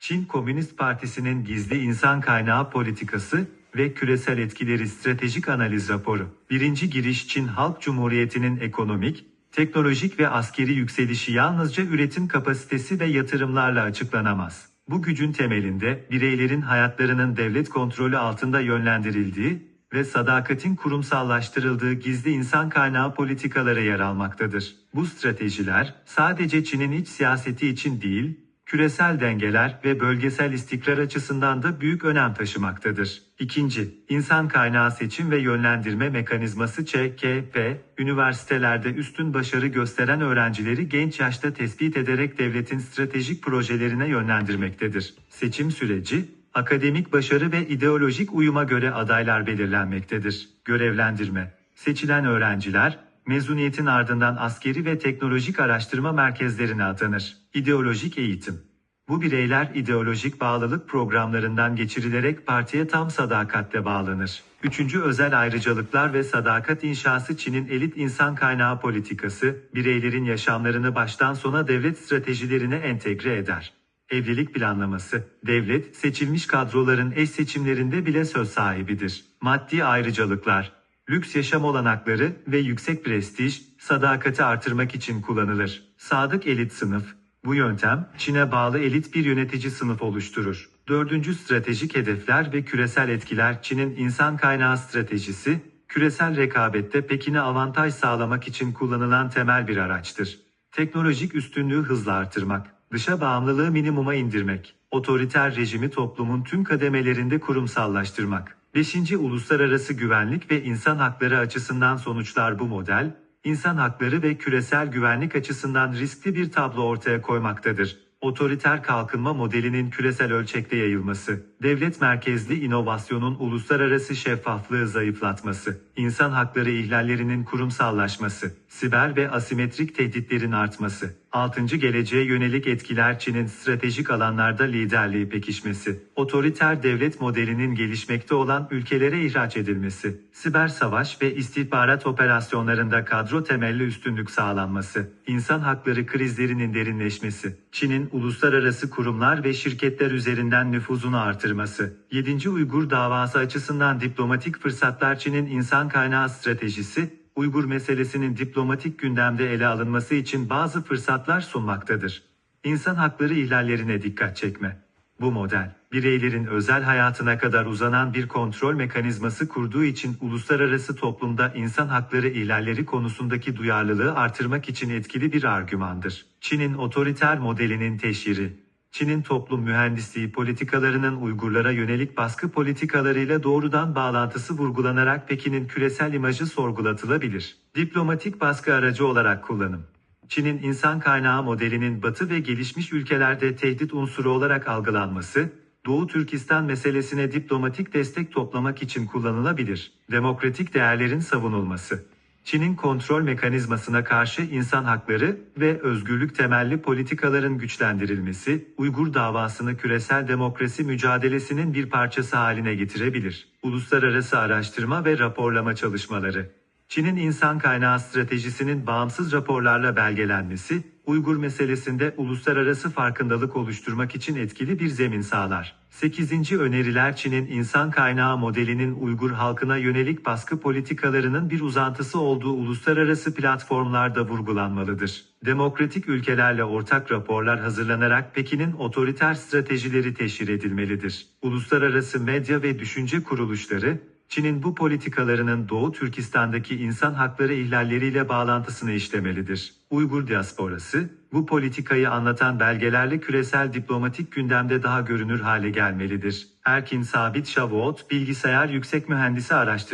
Çin Komünist Partisi'nin gizli insan kaynağı politikası ve küresel etkileri stratejik analiz raporu. Birinci giriş Çin Halk Cumhuriyeti'nin ekonomik, teknolojik ve askeri yükselişi yalnızca üretim kapasitesi ve yatırımlarla açıklanamaz. Bu gücün temelinde bireylerin hayatlarının devlet kontrolü altında yönlendirildiği ve sadakatin kurumsallaştırıldığı gizli insan kaynağı politikaları yer almaktadır. Bu stratejiler sadece Çin'in iç siyaseti için değil, küresel dengeler ve bölgesel istikrar açısından da büyük önem taşımaktadır. İkinci, insan kaynağı seçim ve yönlendirme mekanizması ÇKP, üniversitelerde üstün başarı gösteren öğrencileri genç yaşta tespit ederek devletin stratejik projelerine yönlendirmektedir. Seçim süreci, akademik başarı ve ideolojik uyuma göre adaylar belirlenmektedir. Görevlendirme, seçilen öğrenciler, mezuniyetin ardından askeri ve teknolojik araştırma merkezlerine atanır. İdeolojik eğitim. Bu bireyler ideolojik bağlılık programlarından geçirilerek partiye tam sadakatle bağlanır. Üçüncü özel ayrıcalıklar ve sadakat inşası Çin'in elit insan kaynağı politikası, bireylerin yaşamlarını baştan sona devlet stratejilerine entegre eder. Evlilik planlaması, devlet, seçilmiş kadroların eş seçimlerinde bile söz sahibidir. Maddi ayrıcalıklar, lüks yaşam olanakları ve yüksek prestij, sadakati artırmak için kullanılır. Sadık elit sınıf, bu yöntem, Çin'e bağlı elit bir yönetici sınıf oluşturur. Dördüncü stratejik hedefler ve küresel etkiler Çin'in insan kaynağı stratejisi, küresel rekabette Pekin'e avantaj sağlamak için kullanılan temel bir araçtır. Teknolojik üstünlüğü hızla artırmak, dışa bağımlılığı minimuma indirmek, otoriter rejimi toplumun tüm kademelerinde kurumsallaştırmak. 5. Uluslararası güvenlik ve insan hakları açısından sonuçlar bu model, insan hakları ve küresel güvenlik açısından riskli bir tablo ortaya koymaktadır. Otoriter kalkınma modelinin küresel ölçekte yayılması, devlet merkezli inovasyonun uluslararası şeffaflığı zayıflatması, insan hakları ihlallerinin kurumsallaşması, siber ve asimetrik tehditlerin artması, 6. geleceğe yönelik etkiler Çin'in stratejik alanlarda liderliği pekişmesi, otoriter devlet modelinin gelişmekte olan ülkelere ihraç edilmesi, siber savaş ve istihbarat operasyonlarında kadro temelli üstünlük sağlanması, insan hakları krizlerinin derinleşmesi, Çin'in uluslararası kurumlar ve şirketler üzerinden nüfuzunu artırması, 7. Uygur davası açısından diplomatik fırsatlar Çin'in insan kaynağı stratejisi, Uygur meselesinin diplomatik gündemde ele alınması için bazı fırsatlar sunmaktadır. İnsan hakları ihlallerine dikkat çekme. Bu model, bireylerin özel hayatına kadar uzanan bir kontrol mekanizması kurduğu için uluslararası toplumda insan hakları ihlalleri konusundaki duyarlılığı artırmak için etkili bir argümandır. Çin'in otoriter modelinin teşhiri, Çin'in toplum mühendisliği politikalarının Uygurlara yönelik baskı politikalarıyla doğrudan bağlantısı vurgulanarak Pekin'in küresel imajı sorgulatılabilir. Diplomatik baskı aracı olarak kullanım. Çin'in insan kaynağı modelinin Batı ve gelişmiş ülkelerde tehdit unsuru olarak algılanması, Doğu Türkistan meselesine diplomatik destek toplamak için kullanılabilir. Demokratik değerlerin savunulması. Çin'in kontrol mekanizmasına karşı insan hakları ve özgürlük temelli politikaların güçlendirilmesi, Uygur davasını küresel demokrasi mücadelesinin bir parçası haline getirebilir. Uluslararası araştırma ve raporlama çalışmaları Çin'in insan kaynağı stratejisinin bağımsız raporlarla belgelenmesi, Uygur meselesinde uluslararası farkındalık oluşturmak için etkili bir zemin sağlar. 8. öneriler Çin'in insan kaynağı modelinin Uygur halkına yönelik baskı politikalarının bir uzantısı olduğu uluslararası platformlarda vurgulanmalıdır. Demokratik ülkelerle ortak raporlar hazırlanarak Pekin'in otoriter stratejileri teşhir edilmelidir. Uluslararası medya ve düşünce kuruluşları, Çin'in bu politikalarının Doğu Türkistan'daki insan hakları ihlalleriyle bağlantısını işlemelidir. Uygur diasporası, bu politikayı anlatan belgelerle küresel diplomatik gündemde daha görünür hale gelmelidir. Erkin Sabit Şavuot, bilgisayar yüksek mühendisi araştırma